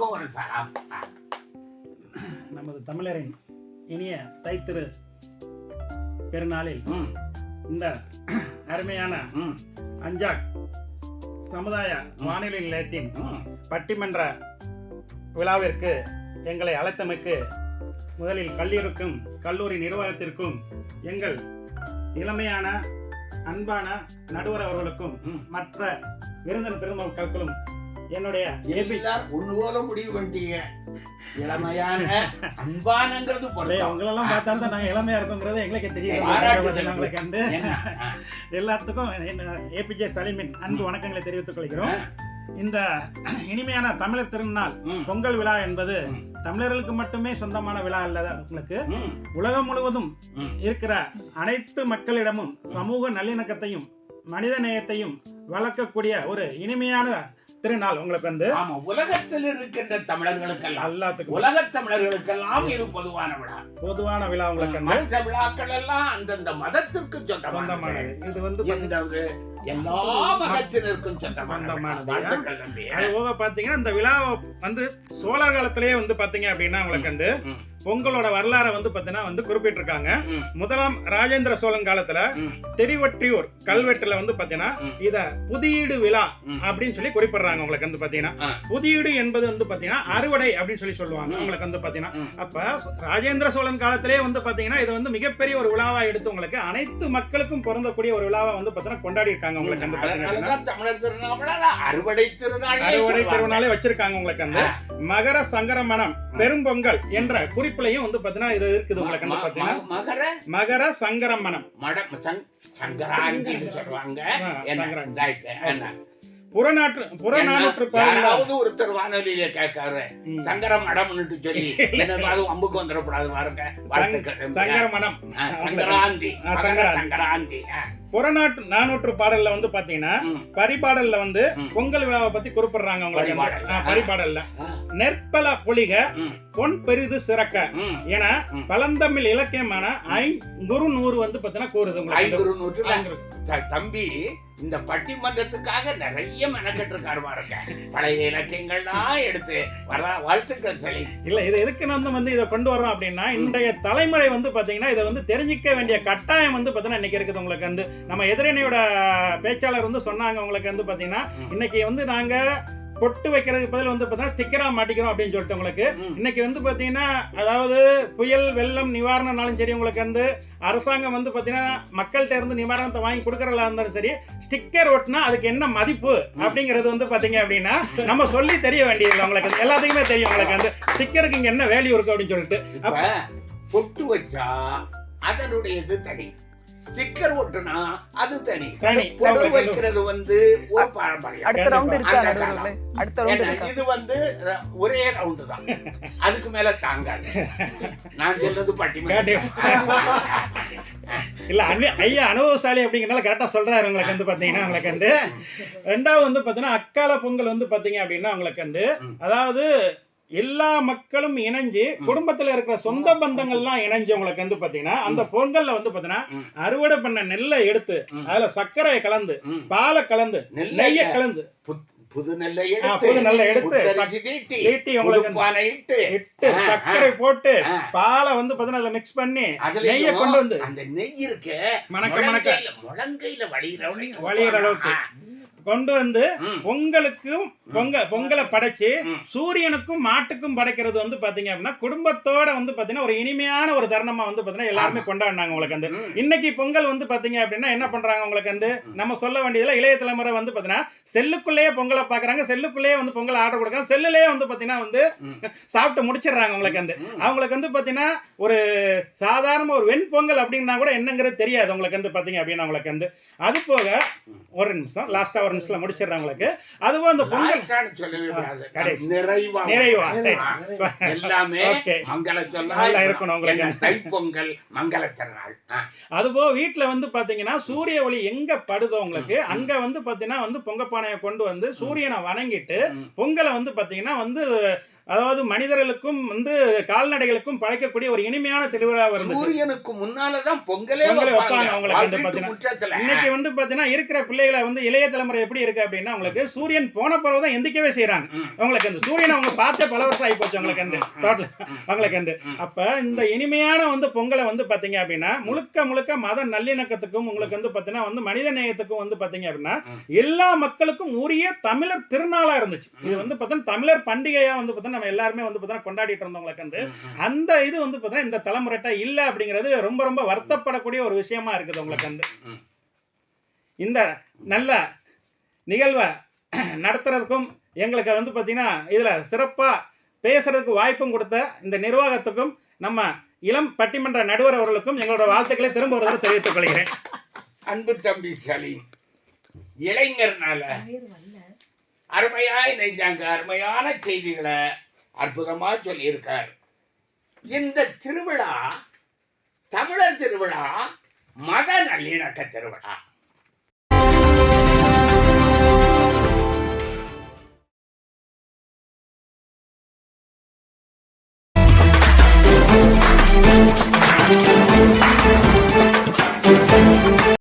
உங்களுக்கு ஒரு சலாம். நமது தமிழரின் இனிய தைத்திரு பெருநாளில் இந்த அருமையான அஞ்சாக் சமுதாய வானொலி நிலையத்தின். பட்டிமன்ற விழாவிற்கு எங்களை அழைத்தமைக்கு முதலில் கல்லூரிக்கும் கல்லூரி நிர்வாகத்திற்கும் எங்கள் இளமையான அன்பான நடுவர் அவர்களுக்கும். மற்ற விருந்தினர் பெருமக்களுக்கும் என்னுடைய ஏபி எல்லாரும் ஒண்ணு போல முடிவு பண்ணிட்டீங்க. இளமையான அன்பானங்கிறது பொருத்தம். உங்களெல்லாம் பார்த்தா தான் நாங்கள் இளமையா இருக்கோங்கிறது எங்களுக்கே தெரியும். கண்டு எல்லாத்துக்கும் ஏபிஜே சலீமின் அன்பு வணக்கங்களை தெரிவித்துக் கொள்கிறோம். இந்த இனிமையான தமிழர் திருநாள் பொங்கல் விழா என்பது. தமிழர்களுக்கு மட்டுமே சொந்தமான விழா அல்ல உங்களுக்கு. உலகம் முழுவதும். இருக்கிற அனைத்து மக்களிடமும் சமூக நல்லிணக்கத்தையும் மனித நேயத்தையும் வளர்க்கக்கூடிய ஒரு இனிமையான திருநாள் உங்களுக்கு வந்து ஆமா உலகத்தில் இருக்கின்ற தமிழர்களுக்கெல்லாம் எல்லாத்துக்கும். உலகத் தமிழர்களுக்கெல்லாம் இது பொதுவான விழா. பொதுவான விழா உங்களுக்கு மற்ற விழாக்கள் எல்லாம் அந்தந்த மதத்திற்கு சொந்தமானது. இது வந்து இந்த எல்லா மதத்தினருக்கும் போக பாத்தீங்கன்னா இந்த விழா வந்து சோழர் காலத்திலேயே வந்து பாத்தீங்க அப்படின்னா உங்களுக்கு வந்து பொங்கலோட வரலாறை வந்து பாத்தீங்கன்னா வந்து குறிப்பிட்டிருக்காங்க. முதலாம் ராஜேந்திர சோழன் காலத்துல தெரிவற்றியூர் கல்வெட்டுல வந்து பாத்தீங்கன்னா. இத புதியீடு விழா. அப்படின்னு சொல்லி குறிப்பிடுறாங்க உங்களுக்கு வந்து பாத்தீங்கன்னா. புதியீடு என்பது வந்து பாத்தீங்கன்னா அறுவடை அப்படின்னு சொல்லி சொல்லுவாங்க. உங்களுக்கு வந்து பாத்தீங்கன்னா. அப்ப ராஜேந்திர சோழன் காலத்திலே வந்து பாத்தீங்கன்னா இது வந்து மிகப்பெரிய ஒரு விழாவா எடுத்து உங்களுக்கு அனைத்து மக்களுக்கும் பொருந்தக்கூடிய ஒரு விழாவா வந்து பாத்தீங்கன்னா கொண்டாடி இருக்காங்க உங்களுக்கு வந்து பாத்தீங்கன்னா அதனாலதான் தமிழர் திருநாள் அறுவடை திருநாள் அறுவடை திருநாளே வச்சிருக்காங்க உங்களுக்கு வந்து மகர சங்கரமணம் பெரும்பொங்கல் என்ற குறிப்பிலையும் வந்து பாத்தீங்கன்னா இது இருக்குது உங்களுக்கு வந்து பாத்தீங்கன்னா மகர? மகர சங்கரமணம். மடம் சங்- சங்கராந்தின்னு சொல்லுவாங்க. என்ன? புறநாற்று புறநானூற்று யாராவது ஒருத்தர் வானொலியில கேட்காரு. ம். சங்கர மடம்னுட்டு சொல்லி என்னது அம்புக்கு வந்துடக்கூடாது பாருங்க. சங்கராந்தி. மகர சங்கராந்தி. புறநாட்டு நானூற்று பாடல்ல வந்து பாத்தீங்கன்னா பரிபாடல்ல வந்து. பொங்கல் விழாவை பத்தி குறிப்பிடுறாங்க உங்களுக்கு. பரிபாடல்ல. நெற்பல பொலிக பொன் பெரிது சிறக்க. என. பழந்தமிழ் இலக்கியமான ஐங்குறு நூறு வந்து பாத்தீங்கன்னா கூறுது உங்களுக்கு. தம்பி இந்த பட்டிமன்றத்துக்காக நிறைய மெனக்கெட்டு இருக்காரு பாருங்க. பழைய இலக்கியங்கள்லாம் எடுத்து வர வாழ்த்துக்கள் சரி இல்ல இது எதுக்கு வந்து வந்து இதை கொண்டு வரோம் அப்படின்னா இன்றைய தலைமுறை வந்து பாத்தீங்கன்னா இதை வந்து தெரிஞ்சிக்க வேண்டிய கட்டாயம் வந்து பாத்தீங்கன்னா இன்னைக்கு இருக்குது உங்களுக்கு வந்து. நம்ம எதிரணியோட பேச்சாளர் வந்து சொன்னாங்க உங்களுக்கு வந்து பாத்தீங்கன்னா ம். இன்னைக்கு வந்து நாங்க பொட்டு வைக்கிறதுக்கு பதில் வந்து பாத்தீங்கன்னா ஸ்டிக்கரா மாட்டிக்கிறோம் அப்படின்னு சொல்லிட்டு உங்களுக்கு. இன்னைக்கு வந்து பாத்தீங்கன்னா அதாவது புயல் வெள்ளம் நிவாரணம்னாலும் சரி உங்களுக்கு வந்து அரசாங்கம் வந்து பாத்தீங்கன்னா மக்கள்கிட்ட இருந்து நிவாரணத்தை வாங்கி கொடுக்கறதா இருந்தாலும் சரி ஸ்டிக்கர் ஒட்டினா அதுக்கு என்ன மதிப்பு அப்படிங்கிறது வந்து பாத்தீங்க அப்படின்னா நம்ம சொல்லி தெரிய வேண்டியது உங்களுக்கு. எல்லாத்துக்குமே தெரியும் உங்களுக்கு வந்து ஸ்டிக்கருக்கு இங்க என்ன வேல்யூ இருக்கு அப்படின்னு சொல்லிட்டு. பொட்டு வச்சா அதனுடைய இது தனி. ஸ்டிக்கர் ஒட்டுனா அது தனி. தனி. புடவை வைக்கிறது வந்து ஒரு பாரம்பரியம். அடுத்த ரவுண்ட் இருக்கா நடுவுல? அடுத்த ரவுண்ட் இருக்கா? இது வந்து ஒரே ரவுண்டு தான். அதுக்கு மேல தாங்காது. நான் சொல்றது பட்டிமன்றம் இல்ல ஐயா அனுபவசாலி அப்படிங்கறனால கரெக்டா சொல்றாரு உங்களுக்கு வந்து பாத்தீங்கன்னா உங்களுக்கு வந்து ரெண்டாவது வந்து பாத்தீங்கன்னா அக்கால பொங்கல் வந்து பாத்தீங்க அப்படின்னா உங்களுக்கு வந்து. அதாவது எல்லா மக்களும் இணைஞ்சு. குடும்பத்துல இருக்கிற சொந்த பந்தங்கள்லாம் இணைஞ்சு உங்களுக்கு வந்து பாத்தீங்கன்னா அந்த பொங்கல்ல வந்து பாத்தீங்கன்னா. அறுவடை பண்ண நெல்லை எடுத்து. அதுல சர்க்கரையை கலந்து. பாலை கலந்து நெய்யை கலந்து புத்- நெல்லை புது நெல்லை எடுத்து தீட்டி உங்களுக்கு இட்டு இட்டு சர்க்கரை போட்டு பாலை வந்து பாத்தீங்கன்னா அதுல மிக்ஸ் பண்ணி நெய்யை கொண்டு வந்து அந்த நெய் இருக்கு மணக்க முழங்கையில வழியிற அளவுக்கு. கொண்டு வந்து. பொங்கலுக்கும் பொங்க பொங்கலை படைச்சு. சூரியனுக்கும் மாட்டுக்கும் படைக்கிறது வந்து பாத்தீங்க அப்படின்னா குடும்பத்தோட வந்து பாத்தீங்கன்னா ஒரு இனிமையான ஒரு தருணமா வந்து பாத்தீங்கன்னா எல்லாருமே கொண்டாடினாங்க உங்களுக்கு வந்து. இன்னைக்கு பொங்கல் வந்து பாத்தீங்க அப்படின்னா என்ன பண்றாங்க உங்களுக்கு வந்து. நம்ம சொல்ல வேண்டியதுல இளைய தலைமுறை வந்து பாத்தீங்கன்னா செல்லுக்குள்ளேயே பொங்கலை பாக்குறாங்க செல்லுக்குள்ளேயே வந்து பொங்கல் ஆர்டர் கொடுக்குறாங்க செல்லுலயே வந்து பாத்தீங்கன்னா வந்து. சாப்பிட்டு முடிச்சிடுறாங்க உங்களுக்கு வந்து. அவங்களுக்கு வந்து பாத்தீங்கன்னா ஒரு சாதாரண ஒரு வெண்பொங்கல் அப்படின்னா கூட என்னங்கிறது தெரியாது உங்களுக்கு வந்து பாத்தீங்க அப்படின்னா உங்களுக்கு வந்து அது போக ஒரு நிமிஷம் லாஸ்டா ஒரு நிமிஷத்துல முடிச்சிடுறேன் உங்களுக்கு அதுவும் அந்த பொங்கல். நிறைவா எல்லாமே நல்லா இருக்கணும் உங்களுக்கு. தைப்பொங்கல் மங்கள திருநாள் அதுபோக வீட்ல வந்து பாத்தீங்கன்னா சூரிய ஒளி எங்க படுதோ உங்களுக்கு. அங்க வந்து பாத்தீங்கன்னா வந்து பொங்கப்பானையை கொண்டு வந்து சூரியனை வணங்கிட்டு. பொங்கலை வந்து பாத்தீங்கன்னா வந்து அதாவது மனிதர்களுக்கும் வந்து கால்நடைகளுக்கும் படைக்கக்கூடிய ஒரு இனிமையான திருவிழா இருந்துச்சு சூரியனுக்கு முன்னாலதான் பொங்கலே பொங்கலே வைப்பாங்க. அவங்களுக்கு வந்து இன்னைக்கு வந்து பாத்தீங்கன்னா இருக்கிற பிள்ளைகளை வந்து இளைய தலைமுறை எப்படி இருக்கு அப்படின்னா உங்களுக்கு சூரியன் போன பிறகு தான் எந்திக்கவே செய்யறாங்க. அவங்களுக்கு அந்த சூரியனை அவங்க பார்த்தே பல வருஷம் ஆகி போச்சு அவங்களுக்கு அந்த டோட்டல் அவங்களுக்கு அந்த. அப்ப இந்த இனிமையான வந்து பொங்கலை வந்து பாத்தீங்க அப்படின்னா முழுக்க முழுக்க மத நல்லிணக்கத்துக்கும் உங்களுக்கு வந்து பாத்தீங்கன்னா வந்து மனித நேயத்துக்கும் வந்து பாத்தீங்க அப்படின்னா. எல்லா மக்களுக்கும் உரிய தமிழர் திருநாளா இருந்துச்சு. இது வந்து பாத்தீங்கன்னா தமிழர் பண்டிகையா வந்து பாத்தீங்கன்னா நம்ம எல்லாருமே வந்து கொண்டாடிட்டு இருந்தவங்களுக்கு வந்து. அந்த இது வந்து இந்த தலைமுறைட்ட இல்ல அப்படிங்கிறது ரொம்ப ரொம்ப வருத்தப்படக்கூடிய ஒரு விஷயமா இருக்குது உங்களுக்கு வந்து. இந்த நல்ல நிகழ்வை நடத்துறதுக்கும் எங்களுக்கு வந்து பார்த்தீங்கன்னா இதில் சிறப்பாக பேசுறதுக்கு வாய்ப்பும் கொடுத்த இந்த நிர்வாகத்துக்கும் நம்ம இளம் பட்டிமன்ற நடுவர் அவர்களுக்கும் எங்களோட வாழ்த்துக்களை திரும்ப ஒரு தடவை தெரிவித்துக் கொள்கிறேன் அன்பு தம்பி சலீம் இளைஞர்னால அருமையாய் நெஞ்சாங்க அருமையான செய்திகளை அற்புதமாக சொல்லியிருக்கார். இந்த திருவிழா தமிழர் திருவிழா மத நல்லிணக்க திருவிழா.